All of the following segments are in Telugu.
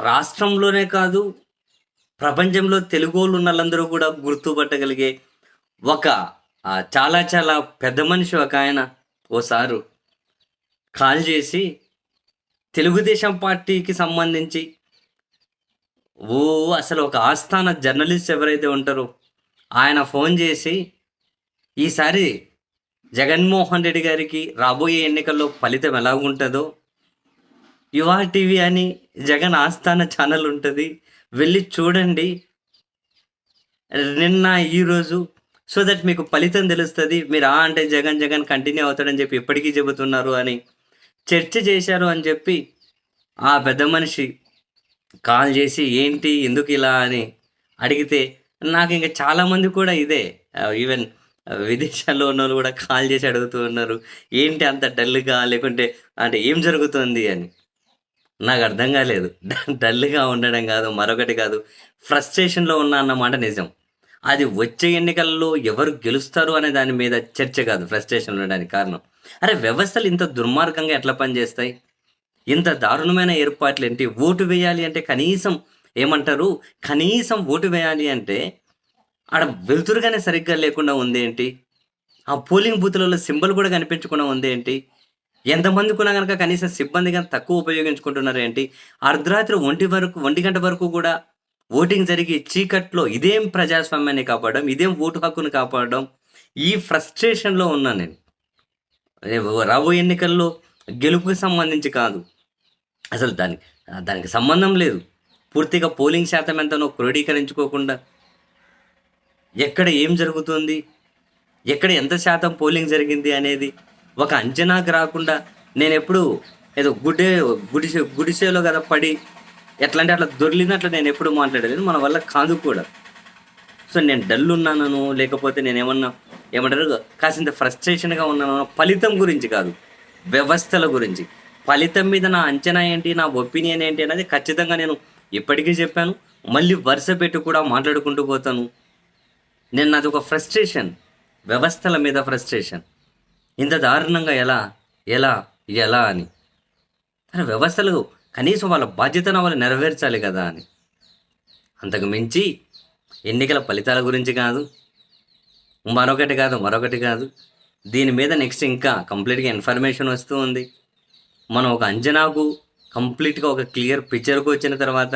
రాష్ట్రంలోనే కాదు ప్రపంచంలో తెలుగోళ్ళు ఉన్నోళ్ళందరూ కూడా గుర్తుపట్టగలిగే ఒక చాలా చాలా పెద్ద మనిషి ఒక ఆయన ఓసారు కాల్ చేసి తెలుగుదేశం పార్టీకి సంబంధించి ఓ అసలు ఒక ఆస్థాన జర్నలిస్ట్ ఎవరైతే ఉంటారో ఆయన ఫోన్ చేసి ఈసారి జగన్మోహన్ రెడ్డి గారికి రాబోయే ఎన్నికల్లో ఫలితం ఎలాగుంటుందో యువా టీవీ అని జగన్ ఆస్థాన ఛానల్ ఉంటుంది. వెళ్ళి చూడండి. నిన్న ఈరోజు సో దట్ మీకు ఫలితం తెలుస్తుంది. మీరు ఆ అంటే జగన్ జగన్ కంటిన్యూ అవుతాడని చెప్పి ఎప్పటికీ చెబుతున్నారు అని చర్చ చేశారు అని చెప్పి ఆ పెద్ద మనిషి కాల్ చేసి ఏంటి ఎందుకు ఇలా? అని అడిగితే నాకు ఇంకా చాలామంది కూడా ఇదే ఈవెన్ విదేశాల్లో ఉన్న వాళ్ళు కూడా కాల్ చేసి అడుగుతూ ఉన్నారు. ఏంటి అంత డల్గా? లేకుంటే అంటే ఏం జరుగుతుంది? అని. నాకు అర్థం కాలేదు. డల్గా ఉండడం కాదు మరొకటి కాదు. ఫ్రస్ట్రేషన్లో ఉన్నా అన్నమాట నిజం. అది వచ్చే ఎన్నికల్లో ఎవరు గెలుస్తారు అనే దాని మీద చర్చ కాదు ఫ్రస్ట్రేషన్ ఉండడానికి కారణం. అరే వ్యవస్థలు ఇంత దుర్మార్గంగా ఎట్లా పనిచేస్తాయి? ఇంత దారుణమైన ఏర్పాట్లు ఏంటి? ఓటు వేయాలి అంటే కనీసం ఏమంటారు? కనీసం ఓటు వేయాలి అంటే ఆడ వెలుతురుగానే సరిగ్గా లేకుండా ఉంది ఏంటి? ఆ పోలింగ్ బూత్లలో సింబల్ కూడా కనిపించకుండా ఉంది ఏంటి? ఎంతమంది కూడా కనుక కనీసం సిబ్బంది కానీ తక్కువ ఉపయోగించుకుంటున్నారు ఏంటి? అర్ధరాత్రి ఒంటి వరకు ఒంటి గంట వరకు కూడా ఓటింగ్ జరిగి చీకట్లో ఇదేం ప్రజాస్వామ్యాన్ని కాపాడడం ఇదేం ఓటు హక్కును కాపాడడం ఈ ఫ్రస్ట్రేషన్లో ఉన్నా నేను. అదే రాబోయే ఎన్నికల్లో గెలుపుకి సంబంధించి కాదు. అసలు దానికి దానికి సంబంధం లేదు. పూర్తిగా పోలింగ్ శాతం ఎంతనో క్రోడీకరించుకోకుండా ఎక్కడ ఏం జరుగుతుంది? ఎక్కడ ఎంత శాతం పోలింగ్ జరిగింది అనేది ఒక అంచనాకు రాకుండా నేను ఎప్పుడు ఏదో గుడ్డే గుడిసె గుడిసెలో కదా పడి ఎట్లా అంటే అట్లా దొర్లినట్లు నేను ఎప్పుడు మాట్లాడలేదు. మన వల్ల కాదు కూడా. సో నేను డల్ ఉన్నానను లేకపోతే నేను ఏమన్నా ఏమంటారు కాసింత ఫ్రస్ట్రేషన్గా ఉన్నాను ఫలితం గురించి కాదు వ్యవస్థల గురించి. ఫలితం మీద నా అంచనా ఏంటి నా ఒపీనియన్ ఏంటి అనేది ఖచ్చితంగా నేను ఇప్పటికీ చెప్పాను. మళ్ళీ వరుస పెట్టి కూడా మాట్లాడుకుంటూ పోతాను. నేను నాది ఒక ఫ్రస్ట్రేషన్ వ్యవస్థల మీద ఫ్రస్ట్రేషన్. ఇంత దారుణంగా ఎలా? ఎలా? ఎలా అని. తన వ్యవస్థలు కనీసం వాళ్ళ బాధ్యతను వాళ్ళు నెరవేర్చాలి కదా అని. అంతకు మించి ఎన్నికల ఫలితాల గురించి కాదు. మరొకటి కాదు మరొకటి కాదు. దీని మీద నెక్స్ట్ ఇంకా కంప్లీట్గా ఇన్ఫర్మేషన్ వస్తూ ఉంది. మనం ఒక అంచనాకు కంప్లీట్గా ఒక క్లియర్ పిక్చర్కు వచ్చిన తర్వాత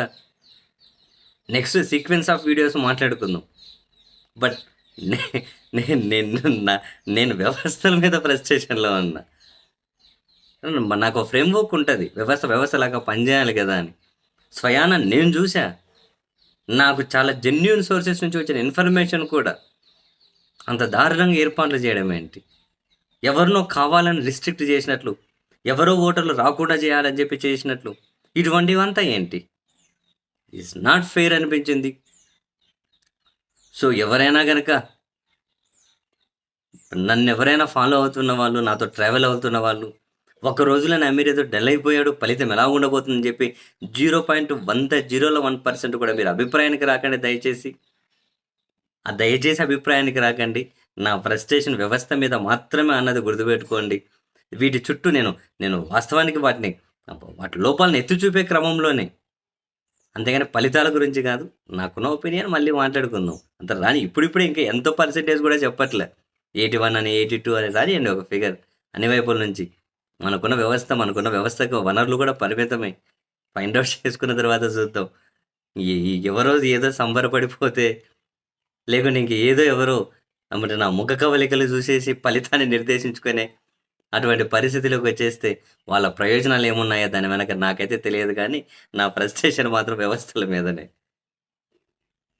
నెక్స్ట్ సీక్వెన్స్ ఆఫ్ వీడియోస్ మాట్లాడుకుందాం. బట్ నేను నేను నేను వ్యవస్థల మీద ఫ్రస్ట్రేషన్లో ఉన్నా. నాకు ఫ్రేమ్ వర్క్ ఉంటుంది. వ్యవస్థ వ్యవస్థలాగా పనిచేయాలి కదా అని. స్వయాన నేను చూసా నాకు చాలా జెన్యున్ సోర్సెస్ నుంచి వచ్చిన ఇన్ఫర్మేషన్ కూడా. అంత దారుణంగా ఏర్పాట్లు చేయడం ఏంటి? ఎవరినో కావాలని రిస్ట్రిక్ట్ చేసినట్లు ఎవరో ఓటర్లు రాకుండా చేయాలని చెప్పి చేసినట్లు ఇటువంటివంతా ఏంటి? ఇట్స్ నాట్ ఫెయిర్ అనిపించింది. సో ఎవరైనా కనుక నన్ను ఎవరైనా ఫాలో అవుతున్న వాళ్ళు నాతో ట్రావెల్ అవుతున్న వాళ్ళు ఒక రోజులో నా మీరు ఏదో డల్ అయిపోయాడు ఫలితం ఎలా ఉండబోతుందని చెప్పి జీరో పాయింట్ వంద జీరోలో వన్ పర్సెంట్ కూడా మీరు అభిప్రాయానికి రాకండి దయచేసి. ఆ దయచేసి అభిప్రాయానికి రాకండి. నా ఫ్రస్ట్రేషన్ వ్యవస్థ మీద మాత్రమే అన్నది గుర్తుపెట్టుకోండి. వీటి చుట్టూ నేను నేను వాస్తవానికి వాటిని వాటి లోపాలను ఎత్తి చూపే క్రమంలోనే అంతేగాని ఫలితాల గురించి కాదు నాకున్న ఒపీనియన్ మళ్ళీ మాట్లాడుకుందాం. అంత రాని ఇప్పుడిప్పుడే ఇంకా ఎంతో పర్సెంటేజ్ కూడా చెప్పట్లే. ఎయిటీ వన్ అని ఎయిటీ టూ అని రానియండి ఒక ఫిగర్. అన్ని వైపుల నుంచి మనకున్న వ్యవస్థ మనకున్న వ్యవస్థకు వనరులు కూడా పరిమితమే. ఫైండ్ అవుట్ చేసుకున్న తర్వాత చూద్దాం. ఎవరో ఏదో సంబరపడిపోతే లేకుంటే ఇంక ఏదో ఎవరో అంటే నా ముఖ కవలికలు చూసేసి ఫలితాన్ని నిర్దేశించుకునే అటువంటి పరిస్థితిలోకి వచ్చేస్తే వాళ్ళ ప్రయోజనాలు ఏమున్నాయో దాని వెనక నాకైతే తెలియదు కానీ నా ఫ్రస్ట్రేషన్ మాత్రం వ్యవస్థల మీదనే.